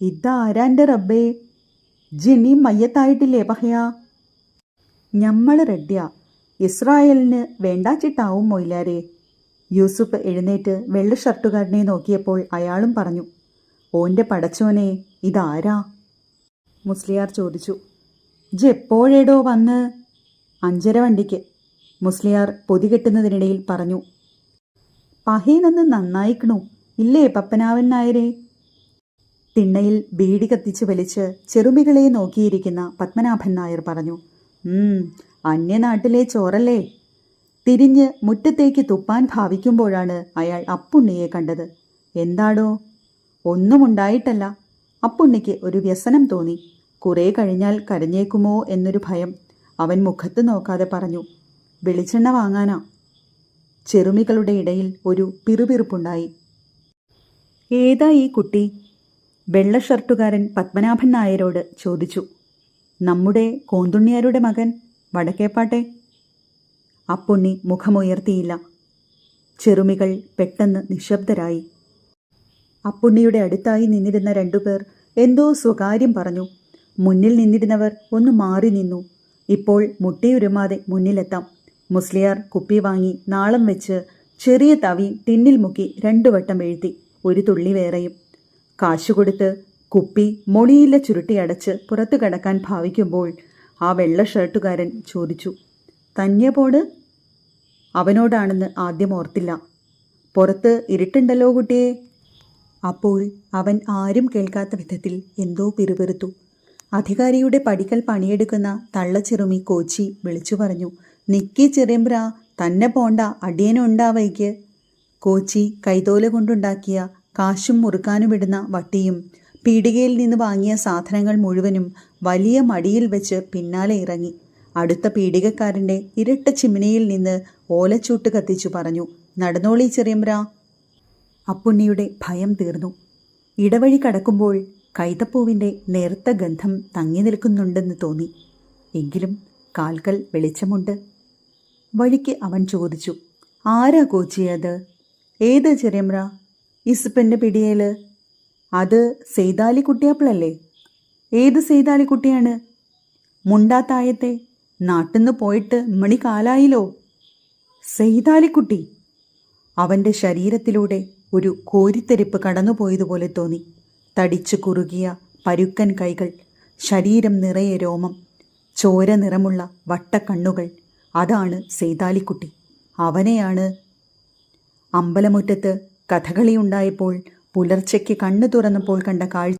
ഇതാരാന്റെ റബ്ബേ? ജിനി മയ്യത്തായിട്ടില്ലേ പഹയാ? ഞമ്മൾ റെഡ്യാ. ഇസ്രായേലിന് വേണ്ടാച്ചിട്ടാവും മൊയിലാരെ. യൂസുഫ് എഴുന്നേറ്റ് വെള്ള ഷർട്ടുകാരനെ നോക്കിയപ്പോൾ അയാളും പറഞ്ഞു ഓന്റെ പടച്ചോനെ ഇതാരാ? മുസ്ലിയാർ ചോദിച്ചു ജെപ്പോഴേടോ വന്ന്? അഞ്ചര വണ്ടിക്ക്. മുസ്ലിയാർ പൊതി കെട്ടുന്നതിനിടയിൽ പറഞ്ഞു പഹേനൊന്ന് നന്നായിക്കണു. ഇല്ലേ പപ്പനാവൻ നായരെ? തിണ്ണയിൽ ബീഡി കത്തിച്ച് വലിച്ച് ചെറുമികളെ നോക്കിയിരിക്കുന്ന പത്മനാഭൻ നായർ പറഞ്ഞു അന്യനാട്ടിലെ ചോറല്ലേ? തിരിഞ്ഞ് മുറ്റത്തേക്ക് തുപ്പാൻ ഭാവിക്കുമ്പോഴാണ് അയാൾ അപ്പുണ്ണിയെ കണ്ടത്. എന്താടോ? ഒന്നുമുണ്ടായിട്ടല്ല അപ്പുണ്ണിക്ക് ഒരു വ്യസനം തോന്നി. കുറേ കഴിഞ്ഞാൽ കരഞ്ഞേക്കുമോ എന്നൊരു ഭയം അവൻ മുഖത്ത് നോക്കാതെ പറഞ്ഞു വെളിച്ചെണ്ണ വാങ്ങാനാ? ചെറുമികളുടെ ഇടയിൽ ഒരു പിറുപിറുപ്പുണ്ടായി. ഏതാ ഈ കുട്ടി? വെള്ള ഷർട്ടുകാരൻ പത്മനാഭൻ നായരോട് ചോദിച്ചു നമ്മുടെ കോന്തുണ്ണിയാരുടെ മകൻ വടക്കേപ്പാട്ടെ? അപ്പുണ്ണി മുഖമുയർത്തിയില്ല. ചെറുമികൾ പെട്ടെന്ന് നിശബ്ദരായി. അപ്പുണ്ണിയുടെ അടുത്തായി നിന്നിരുന്ന രണ്ടുപേർ എന്തോ സ്വകാര്യം പറഞ്ഞു. മുന്നിൽ നിന്നിരുന്നവർ ഒന്ന് മാറി നിന്നു. ഇപ്പോൾ മുട്ടിയുരുമാതെ മുന്നിലെത്താം. മുസ്ലിയാർ കുപ്പി വാങ്ങി നാളം വെച്ച് ചെറിയ തവി ടിന്നിൽ മുക്കി രണ്ടു വട്ടം എഴുതി ഒരു തുള്ളി വേറെയും. കാശു കൊടുത്ത് കുപ്പി മൊളിയില്ല ചുരുട്ടിയടച്ച് പുറത്തു കടക്കാൻ ഭാവിക്കുമ്പോൾ ആ വെള്ള ഷർട്ടുകാരൻ ചോദിച്ചു തന്യപോട് അവനോടാണെന്ന് ആദ്യം ഓർത്തില്ല. പുറത്ത് ഇരുട്ടുണ്ടല്ലോ കുട്ടിയെ. അപ്പോൾ അവൻ ആരും കേൾക്കാത്ത വിധത്തിൽ എന്തോ പിറുപിറുത്തു. അധികാരിയുടെ പടിക്കൽ പണിയെടുക്കുന്ന തള്ളച്ചെറുമി കോച്ചി വിളിച്ചു പറഞ്ഞു നിക്കി ചെറിയമ്പ്ര തന്നെ പോണ്ട അടിയനുണ്ടാവയ്ക്ക്. കോച്ചി കൈതോല കൊണ്ടുണ്ടാക്കിയ കാശും മുറുക്കാനും ഇടുന്ന വട്ടിയും പീടികയിൽ നിന്ന് വാങ്ങിയ സാധനങ്ങൾ മുഴുവനും വലിയ മടിയിൽ വെച്ച് പിന്നാലെ ഇറങ്ങി. അടുത്ത പീടികക്കാരന്റെ ഇരട്ട ചിമ്മിനിയിൽ നിന്ന് ഓലച്ചൂട്ട് കത്തിച്ചു പറഞ്ഞു നടന്നോളി ചെറിയമ്പ്ര. അപ്പുണ്ണിയുടെ ഭയം തീർന്നു. ഇടവഴി കടക്കുമ്പോൾ കൈതപ്പൂവിന്റെ നേർത്ത ഗന്ധം തങ്ങി നിൽക്കുന്നുണ്ടെന്ന് തോന്നി. എങ്കിലും കാൽക്കൽ വെളിച്ചമുണ്ട്. വഴിക്ക് അവൻ ചോദിച്ചു ആരാ കോച്ചിയത് ഏത് ചെറിയമ്ര ഇസുപ്പന്റെ പിടിയേൽ അത് സെയ്താലി കുട്ടിയാപ്പിളല്ലേ ഏത് സെയ്താലി കുട്ടിയാണ് മുണ്ടാത്തായത്തെ നാട്ടിന്ന് പോയിട്ട് മണി കാലായിലോ? സെയ്താലിക്കുട്ടി അവന്റെ ശരീരത്തിലൂടെ ഒരു കോരിത്തെരിപ്പ് കടന്നുപോയതുപോലെ തോന്നി. തടിച്ചു കുറുകിയ പരുക്കൻ കൈകൾ ശരീരം നിറയെ രോമം ചോര നിറമുള്ള വട്ടക്കണ്ണുകൾ അതാണ് സെയ്താലിക്കുട്ടി അവനെയാണ് അമ്പലമുറ്റത്ത് കഥകളി ഉണ്ടായപ്പോൾ പുലർച്ചയ്ക്ക് കണ്ണു തുറന്നപ്പോൾ കണ്ട കാഴ്ച